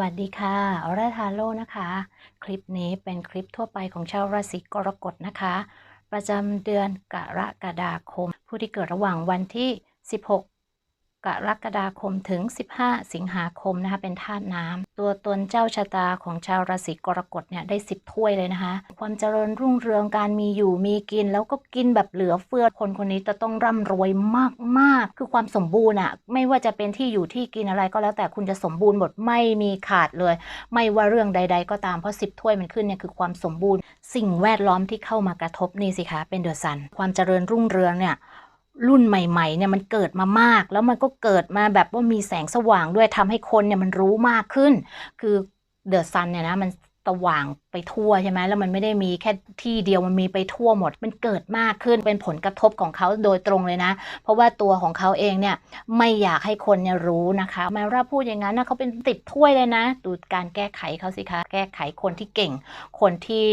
วัสดีค่ะออร่าทาโร่นะคะ คลิปนี้เป็นคลิปทั่วไปของชาวราศีกรกฎนะคะ ประจำเดือนกรกฎาคม ผู้ที่เกิดระหว่างวันที่ 16 กรกฎาคมถึง 15 สิงหาคมนะคะ เป็นธาตุน้ำตัวตนเจ้าชะตาของชาวราศีกรกฎเนี่ยได้ 10 ถ้วยเลยนะคะ ความเจริญรุ่งเรืองการมีอยู่มีกิน แล้วก็กินแบบเหลือเฟือคนคนนี้จะต้องร่ำรวยมากๆ คือความสมบูรณ์อะไม่ว่าจะเป็นที่อยู่ที่กินอะไรก็แล้วแต่คุณจะสมบูรณ์หมดไม่มีขาดเลย ไม่ว่าเรื่องใด ๆ ก็ตามเพราะ 10 ถ้วยมันขึ้นเนี่ยคือความสมบูรณ์ สิ่งแวดล้อมที่เข้ามากระทบนี่สิคะเป็นเดือะซัน ความเจริญรุ่งเรืองเนี่ย รุ่นใหม่ๆเนี่ยมันเกิดมามาก แล้วมันก็เกิดมาแบบว่ามีแสงสว่างด้วยทำให้คนเนี่ยมันรู้มากขึ้น คือเดอะซันเนี่ยนะมันสว่างไปทั่วใช่ไหมแล้วมันไม่ได้มีแค่ที่เดียวมันมีไปทั่วหมด มันเกิดมากขึ้นเป็นผลกระทบของเขาโดยตรงเลยนะ เพราะว่าตัวของเขาเองเนี่ยไม่อยากให้คนเนี่ยรู้นะคะแม้ว่าพูดอย่างนั้นนะเขาเป็นติดถ้วยเลยนะ ดูการแก้ไขเขาสิคะ แก้ไขคนที่เก่ง คนที่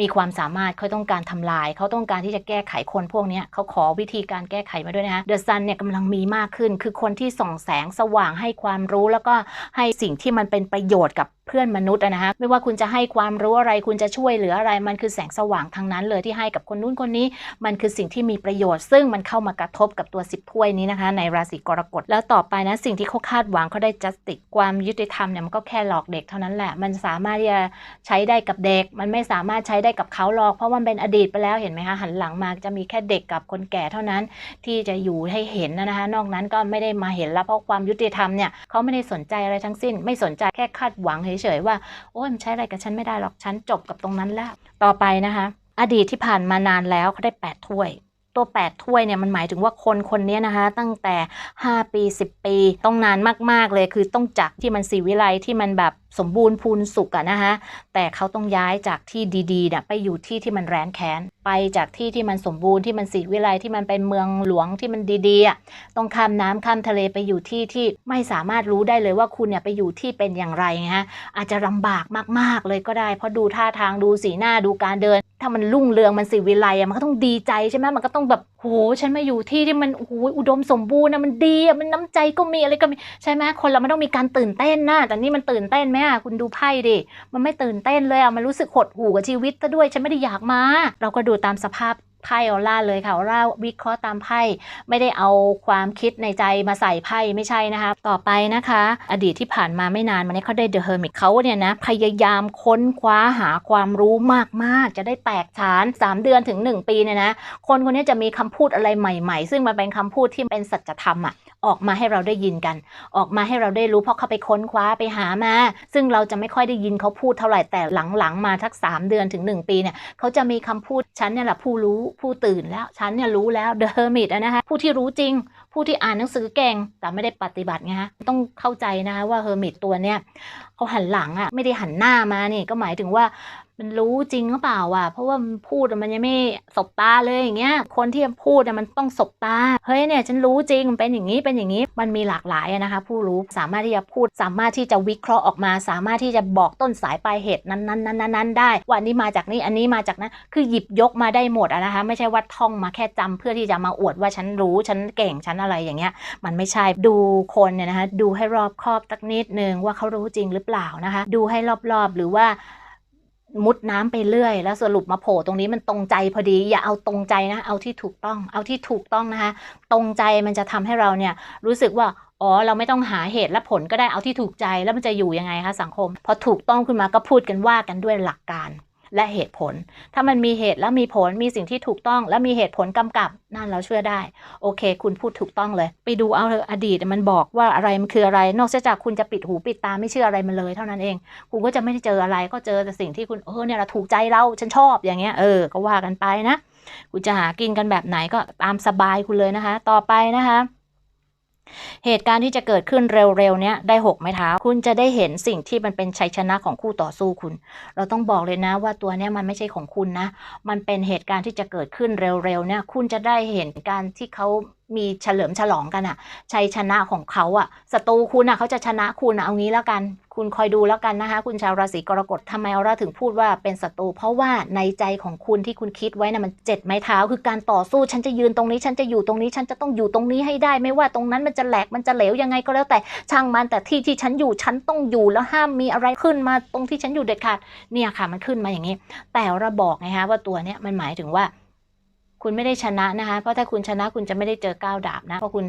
มีความสามารถเขาต้องการทำลาย เขาต้องการที่จะแก้ไขคนพวกนี้เขาขอวิธีการแก้ไขมาด้วยนะคะเดอะซันเนี่ยกำลังมีมากขึ้น คือคนที่ส่องแสงสว่างให้ความรู้แล้วก็ให้สิ่งที่มันเป็นประโยชน์กับเพื่อนมนุษย์อะนะคะไม่ว่าคุณจะให้ความรู้อะไรคุณจะช่วยเหลืออะไร มันคือแสงสว่างทางนั้นเลยที่ให้กับคนนู้นคนนี้ มันคือสิ่งที่มีประโยชน์ ซึ่งมันเข้ามากระทบกับตัวสิบถ้วยนี้นะคะ ในราศีกรกฎแล้วต่อไปนะสิ่งที่เขาคาดหวังเขาได้ justice ความยุติธรรมเนี่ยมันก็แค่หลอกเด็กเท่านั้นแหละ มันสามารถที่จะใช้ได้กับเด็ก มันไม่สามารถใช้ได้กับเขาหรอก เพราะว่ามันเป็นอดีตไปแล้วเห็นไหมคะหันหลังมาจะมีแค่เด็กกับคนแก่เท่านั้น ที่จะอยู่ให้เห็นนะคะ นอกนั้นก็ไม่ได้มาเห็นแล้วเพราะความยุติธรรมเนี่ยเขาไม่ได้สนใจอะไรทั้งสิ้น ไม่สนใจแค่คาดหวังเฉยๆว่าโอ้ยมันใช้อะไรกับฉันไม่ได้หรอกฉันจบกับตรงนั้นแล้ว ต่อไปนะคะ อดีตที่ผ่านมานานแล้วเขาได้ 8 ถ้วย ตัว 8 ถ้วยเนี่ยมันหมายถึงว่าคนคนนี้นะคะ ตั้งแต่ 5 ปี 10 ปี ต้องนานมากๆเลย คือต้องจากที่มันสีวิไลที่มันแบบสมบูรณ์พูนสุขอะนะคะแต่เขาต้องย้ายจากที่ดีๆเนี่ยไปอยู่ที่ที่มันแร้นแค้น ไปจากที่ที่มันสมบูรณ์ที่มันสีวิไลที่มันเป็นเมืองหลวงที่มันดีๆอะต้องข้ามน้ำข้ามทะเลไปอยู่ที่ที่ไม่สามารถรู้ได้เลยว่าคุณเนี่ยไปอยู่ที่เป็นอย่างไรไงฮะอาจจะลำบากมากๆเลยก็ได้ เพราะดูท่าทางดูสีหน้าดูการเดิน ถ้ามันรุ่งเรืองมันสิวิไลอะมันก็ต้องดีใจใช่ไหมมันก็ต้องแบบโหฉันมาอยู่ที่ที่มันโอ้โหอุดมสมบูรณ์นะมันดีอะมันน้ำใจก็มีอะไรก็มีใช่ไหมคนเรามันต้องมีการตื่นเต้นนะแต่นี่มันตื่นเต้นไหมอะคุณดูไพ่ดิมันไม่ตื่นเต้นเลยอะมันรู้สึกหดหู่กับชีวิตซะด้วยฉันไม่ได้อยากมา เราก็ดูตามสภาพ ไพ่ออร่าเลยค่ะออร่าวิเคราะห์ตามไพ่ไม่ได้เอาความคิดในใจมาใส่ไพ่ไม่ใช่นะคะ ต่อไปนะคะ อดีตที่ผ่านมาไม่นานมานี้เขาได้เดอะเฮอร์มิตเขาเนี่ยนะพยายามค้นคว้าหาความรู้มากๆ จะได้แตกฉาน 3 เดือนถึง 1 ปีเนี่ยนะคนคนนี้จะมีคำพูดอะไรใหม่ๆ ซึ่งมันเป็นคำพูดที่เป็นสัจธรรมอะออกมาให้เราได้ยินกัน ออกมาให้เราได้รู้เพราะเขาไปค้นคว้าไปหามา ซึ่งเราจะไม่ค่อยได้ยินเขาพูดเท่าไหร่แต่หลังๆมาทัก 3 เดือนถึง 1 ปีเนี่ยเขาจะมีคำพูดฉันเนี่ยแหละผู้รู้ผู้ตื่นแล้วฉันเนี่ยรู้แล้ว The Hermit นะคะผู้ที่รู้จริง ผู้ที่อ่านหนังสือเก่งแต่ไม่ได้ปฏิบัติไงฮะต้องเข้าใจนะคะว่า Hermit ตัวเนี่ยเขาหันหลังอะไม่ได้หันหน้ามานี่ก็หมายถึงว่า มันรู้จริงหรือเปล่าอะ เพราะว่ามันพูดมันยังไม่สบตาเลยอย่างเงี้ย คนที่พูดมันต้องสบตา เฮ้ยเนี่ยฉันรู้จริงมันเป็นอย่างนี้เป็นอย่างนี้ มันมีหลากหลายนะคะ ผู้รู้สามารถที่จะพูด สามารถที่จะวิเคราะห์ออกมา สามารถที่จะบอกต้นสายปลายเหตุนั้นนั้นนั้นนั้นได้ ว่าอันนี้มาจากนี้อันนี้มาจากนั้น คือหยิบยกมาได้หมดนะคะ ไม่ใช่ว่าท่องมาแค่จำเพื่อที่จะมาอวดว่าฉันรู้ฉันเก่งฉันอะไรอย่างเงี้ย มันไม่ใช่ ดูคนเนี่ยนะคะ ดูให้รอบคอบสักนิดนึงว่าเขารู้จริงหรือเปล่านะคะ ดูให้รอบๆหรือว่า มุดน้ำไปเรื่อย แล้วสรุปมาโผล่ตรงนี้มันตรงใจพอดี อย่าเอาตรงใจนะ เอาที่ถูกต้อง เอาที่ถูกต้องนะคะ ตรงใจมันจะทำให้เราเนี่ยรู้สึกว่าอ๋อเราไม่ต้องหาเหตุและผลก็ได้เอาที่ถูกใจแล้วมันจะอยู่ยังไงคะสังคม พอถูกต้องขึ้นมาก็พูดกันว่ากันด้วยหลักการ และเหตุผล ถ้ามันมีเหตุแล้วมีผลมีสิ่งที่ถูกต้อง และมีเหตุผลกำกับนั่นเราเชื่อได้ โอเค คุณพูดถูกต้องเลย ไปดูเอาเถอะอดีตมันบอกว่าอะไรมันคืออะไร นอกจากคุณจะปิดหูปิดตาไม่เชื่ออะไรมันเลยเท่านั้นเอง คุณก็จะไม่ได้เจออะไรก็เจอแต่สิ่งที่คุณเออเนี่ยเราถูกใจเราฉันชอบอย่างเงี้ยเออก็ว่ากันไปนะ คุณจะหากินกันแบบไหนก็ตามสบายคุณเลยนะคะ ต่อไปนะคะ เหตุการณ์ที่จะเกิดขึ้นเร็วๆเนี้ยได้หกไม้เท้า คุณจะได้เห็นสิ่งที่มันเป็นชัยชนะของคู่ต่อสู้คุณ เราต้องบอกเลยนะว่าตัวเนี้ยมันไม่ใช่ของคุณนะ มันเป็นเหตุการณ์ที่จะเกิดขึ้นเร็วๆเนี่ยคุณจะได้เห็นการที่เขามีเฉลิมฉลองกันอะชัยชนะของเขาอะศัตรูคุณอะเขาจะชนะคุณอะเอางี้แล้วกัน คุณคอยดูแล้วกันนะคะ คุณชาวราศีกรกฎทำไมออร่าถึงพูดว่าเป็นศัตรูเพราะว่าในใจของคุณที่คุณคิดไว้น่ะมันเจ็ดไม้เท้า คือการต่อสู้ฉันจะยืนตรงนี้ ฉันจะอยู่ตรงนี้ ฉันจะต้องอยู่ตรงนี้ให้ได้ ไม่ว่าตรงนั้นมันจะแหลกมันจะเหลวยังไงก็แล้วแต่ช่างมันแต่ที่ที่ฉันอยู่ฉันต้องอยู่แล้วห้ามมีอะไรขึ้นมาตรงที่ฉันอยู่เด็ดขาดเนี่ยค่ะมันขึ้นมาอย่างนี้ แต่เราบอกไงฮะว่าตัวเนี้ยมันหมายถึงว่า คุณไม่ได้ชนะนะคะ เพราะถ้าคุณชนะคุณจะไม่ได้เจอก้าวดาบนะ เพราะคุณ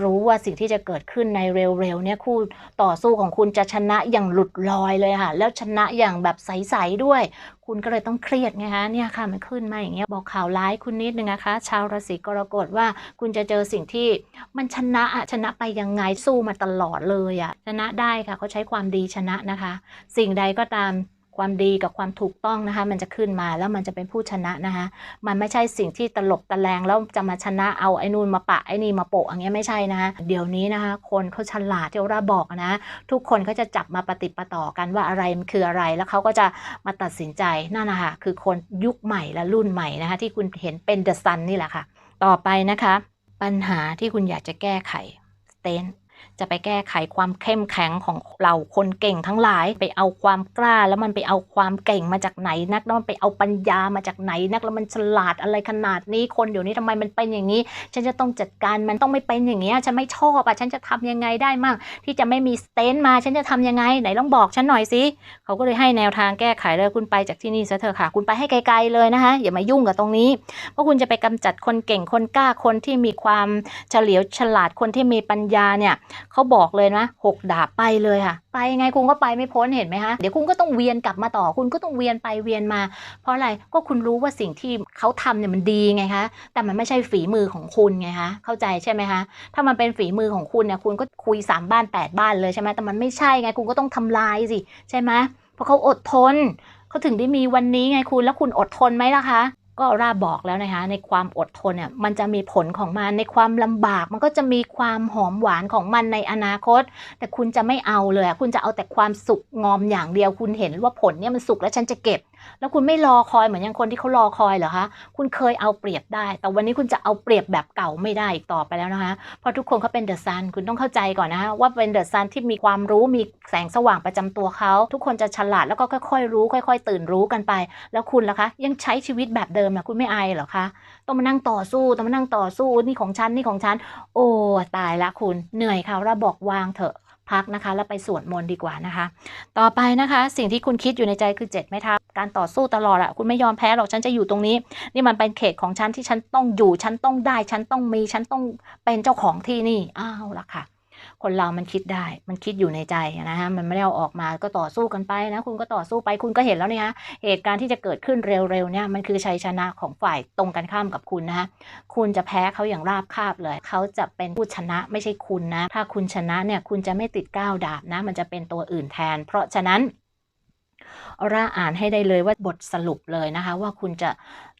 รู้ว่าสิ่งที่จะเกิดขึ้นในเร็วๆเนี่ยคู่ต่อสู้ของคุณจะชนะอย่างหลุดลอยเลยค่ะ แล้วชนะอย่างแบบใสๆด้วย คุณก็เลยต้องเครียดไงคะเนี่ยค่ะมันขึ้นมาอย่างเงี้ยบอกข่าวร้ายคุณนิดนึงนะคะ ชาวราศีกรกฎว่าคุณจะเจอสิ่งที่มันชนะอะชนะไปยังไงสู้มาตลอดเลยอะชนะได้ค่ะเขาใช้ความดีชนะนะคะ สิ่งใดก็ตาม ความดีกับความถูกต้องนะคะ มันจะขึ้นมาแล้วมันจะเป็นผู้ชนะนะคะ มันไม่ใช่สิ่งที่ตลบตะแลงแล้วจะมาชนะเอาไอ้นู่นมาปะไอ้นี่มาโปะอย่างเงี้ยไม่ใช่นะคะเดี๋ยวนี้นะคะ คนเขาฉลาดที่เราบอกนะ ทุกคนเขาจะจับมาปฏิประต่อกันว่าอะไรมันคืออะไรแล้วเขาก็จะมาตัดสินใจนั่นนะคะคือคนยุคใหม่และรุ่นใหม่นะคะ ที่คุณเห็นเป็นเดอะซันนี่แหละค่ะ ต่อไปนะคะ ปัญหาที่คุณอยากจะแก้ไขสเตน จะไปแก้ไขความเข้มแข็งของเราคนเก่งทั้งหลายไปเอาความกล้า แล้วมันไปเอาความเก่งมาจากไหนนักแล้วมันไปเอาปัญญามาจากไหนนักแล้วมันฉลาดอะไรขนาดนี้คนเดี๋ยวนี้ทำไมมันเป็นอย่างนี้ ฉันจะต้องจัดการมันต้องไม่เป็นอย่างเงี้ฉันไม่ชอบอะฉันจะทำยังไงได้มั่งที่จะไม่มีสเตนมาฉันจะทำยังไงไหนลองบอกฉันหน่อยสิเขาก็เลยให้แนวทางแก้ไขเลยคุณไปจากที่นี่ซะเถอะค่ะ คุณไปให้ไกลๆเลยนะคะอย่ามายุ่งกับตรงนี้เพราะคุณจะไปกำจัดคนเก่งคนกล้าคนที่มีความเฉลียวฉลาดคนที่มีปัญญาเนี่ยเขาบอกเลยนะหกดาบไปเลยค่ะ ไปไงคุณก็ไปไม่พ้นเห็นไหมคะเดี๋ยวคุณก็ต้องเวียนกลับมาต่อคุณก็ต้องเวียนไปเวียนมา เพราะอะไรก็คุณรู้ว่าสิ่งที่เขาทำเนี่ยมันดีไงคะแต่มันไม่ใช่ฝีมือของคุณไงคะเข้าใจใช่ไหมคะถ้ามันเป็นฝีมือของคุณเนี่ยคุณก็คุยสามบ้านแปดบ้านเลยใช่ไหมแต่มันไม่ใช่ไงคุณก็ต้องทำลายสิใช่ไหมเพราะเขาอดทนเขาถึงได้มีวันนี้ไงคุณแล้วคุณอดทนไหมล่ะคะ ก็ราบอกแล้วนะคะในความอดทนเนี่ยมันจะมีผลของมันในความลำบาก มันก็จะมีความหอมหวานของมันในอนาคต แต่คุณจะไม่เอาเลย คุณจะเอาแต่ความสุขงอมอย่างเดียว คุณเห็นว่าผลเนี่ยมันสุขแล้วฉันจะเก็บ แล้วคุณไม่รอคอยเหมือนอย่างคนที่เขารอคอยเหรอคะ คุณเคยเอาเปรียบได้ แต่วันนี้คุณจะเอาเปรียบแบบเก่าไม่ได้อีกต่อไปแล้วนะคะ เพราะทุกคนเขาเป็นเดอะซัน คุณต้องเข้าใจก่อนนะคะว่าเป็นเดอะซันที่มีความรู้ มีแสงสว่างประจำตัวเขา ทุกคนจะฉลาดแล้วก็ค่อยๆ รู้ ค่อย ๆ ตื่นรู้กันไป แล้วคุณล่ะคะ ยังใช้ชีวิตแบบเดิมนะคุณไม่อายเหรอคะ ต้องมานั่งต่อสู้ ต้องมานั่งต่อสู้ นี่ของฉัน นี่ของฉัน โอ้ ตายละคุณ เหนื่อยค่ะเราบอกวางเถอะ พักนะคะ แล้วไปสวดมนต์ดีกว่านะคะ ต่อไปนะคะ สิ่งที่คุณคิดอยู่ในใจคือเจ็ดไม้เท้าการต่อสู้ตลอดอะคุณไม่ยอมแพ้หรอกฉันจะอยู่ตรงนี้ นี่มันเป็นเขตของฉันที่ฉันต้องอยู่ ฉันต้องได้ ฉันต้องมี ฉันต้องเป็นเจ้าของที่นี่ อ้าวละค่ะ คนเรามันคิดได้ มันคิดอยู่ในใจนะฮะ มันไม่ได้เอาออกมา ก็ต่อสู้กันไปนะ คุณก็ต่อสู้ไป คุณก็เห็นแล้วเนี่ยเหตุการณ์ที่จะเกิดขึ้นเร็วๆเนี่ย มันคือชัยชนะของฝ่ายตรงกันข้ามกับคุณนะฮะคุณจะแพ้เขาอย่างราบคาบเลย เขาจะเป็นผู้ชนะไม่ใช่คุณนะ ถ้าคุณชนะเนี่ย คุณจะไม่ติดก้าวดาบนะ มันจะเป็นตัวอื่นแทน เพราะฉะนั้นร่าอ่านให้ได้เลยว่าบทสรุปเลยนะคะ ว่าคุณจะ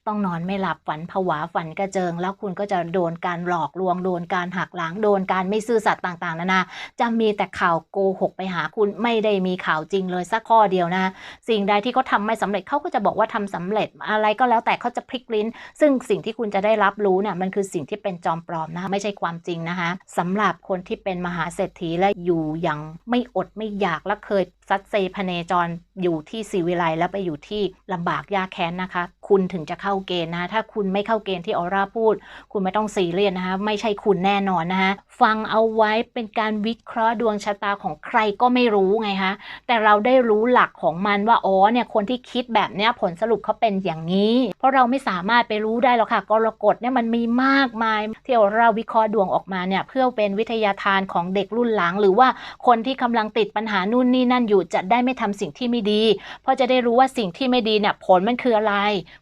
ต้องนอนไม่หลับฝันผวาฝันกระเจิง แล้วคุณก็จะโดนการหลอกลวงโดนการหักหลังโดนการไม่ซื่อสัตย์ต่างๆนานาจะมีแต่ข่าวโกหกไปหาคุณไม่ได้มีข่าวจริงเลยสักข้อเดียวนะ สิ่งใดที่เขาทาไม่สำเร็จเขาก็จะบอกว่าทำสำเร็จอะไรก็แล้วแต่เขาจะพลิกลิ้น ซึ่งสิ่งที่คุณจะได้รับรู้เนี่ยมันคือสิ่งที่เป็นจอมปลอมนะไม่ใช่ความจริงนะคะสำหรับคนที่เป็นมหาเศรษฐีและอยู่อย่างไม่อดไม่อยากและเคยซัดเซพเนจรอยู่ที่สีวิไลแล้วไปอยู่ที่ลำบากยากแค้นนะคะ คุณถึงจะเข้าเกณฑ์นะถ้าคุณไม่เข้าเกณฑ์ที่ออร่าพูด คุณไม่ต้องซีเรียสนะคะไม่ใช่คุณแน่นอนนะคะฟังเอาไว้เป็นการวิเคราะห์ดวงชะตาของใครก็ไม่รู้ไงคะแต่เราได้รู้หลักของมันว่าอ๋อเนี่ยคนที่คิดแบบเนี้ยผลสรุปเขาเป็นอย่างนี้ เพราะเราไม่สามารถไปรู้ได้หรอกค่ะกรกฎเนี่ยมันมีมากมายที่เราวิเคราะห์ดวงออกมาเนี่ยเพื่อเป็นวิทยาทานของเด็กรุ่นหลัง หรือว่าคนที่กำลังติดปัญหานู่นนี่นั่นอยู่จะได้ไม่ทำสิ่งที่ไม่ดี เพราะจะได้รู้ว่าสิ่งที่ไม่ดีเนี่ยผลมันคืออะไร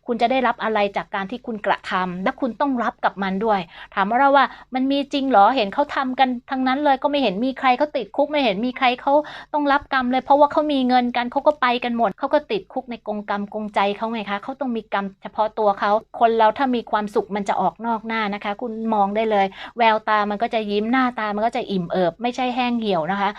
คุณจะได้รับอะไรจากการที่คุณกระทำและคุณต้องรับกับมันด้วย ถามว่าเราว่ามันมีจริงเหรอเห็นเขาทำกันทั้งนั้นเลยก็ไม่เห็นมีใครเขาติดคุกไม่เห็นมีใครเขาต้องรับกรรมเลย เพราะว่าเขามีเงินกันเขาก็ไปกันหมดเขาก็ติดคุกในกรงกรรมกรงใจเขาไงคะเขาต้องมีกรรมเฉพาะตัวเขาคนเราถ้ามีความสุขมันจะออกนอกหน้านะคะ คุณมองได้เลย แววตามันก็จะยิ้มหน้าตามันก็จะอิ่มเอิบ ไม่ใช่แห้งเหี่ยวนะคะ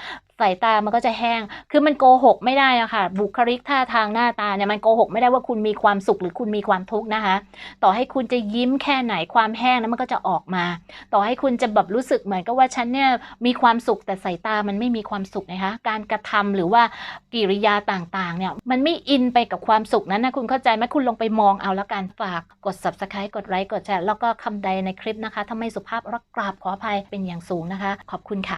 สายตามันก็จะแห้ง คือมันโกหกไม่ได้อะค่ะบุคลิกท่าทางหน้าตาเนี่ยมันโกหกไม่ได้ว่าคุณมีความสุขหรือคุณมีความทุกข์นะคะ ต่อให้คุณจะยิ้มแค่ไหนความแห้งนั้นมันก็จะออกมา ต่อให้คุณจะแบบรู้สึกเหมือนกับว่าฉันเนี่ยมีความสุขแต่สายตามันไม่มีความสุขนะคะ การกระทำหรือว่ากิริยาต่างๆเนี่ยมันไม่อินไปกับความสุขนั้นนะคุณเข้าใจไหมคุณลงไปมองเอาแล้วกันฝากกด subscribe กดไลค์กดแชร์แล้วก็คำใดในคลิปนะคะถ้าไม่สุภาพรักกราบขออภัยเป็นอย่างสูงนะคะ ขอบคุณค่ะ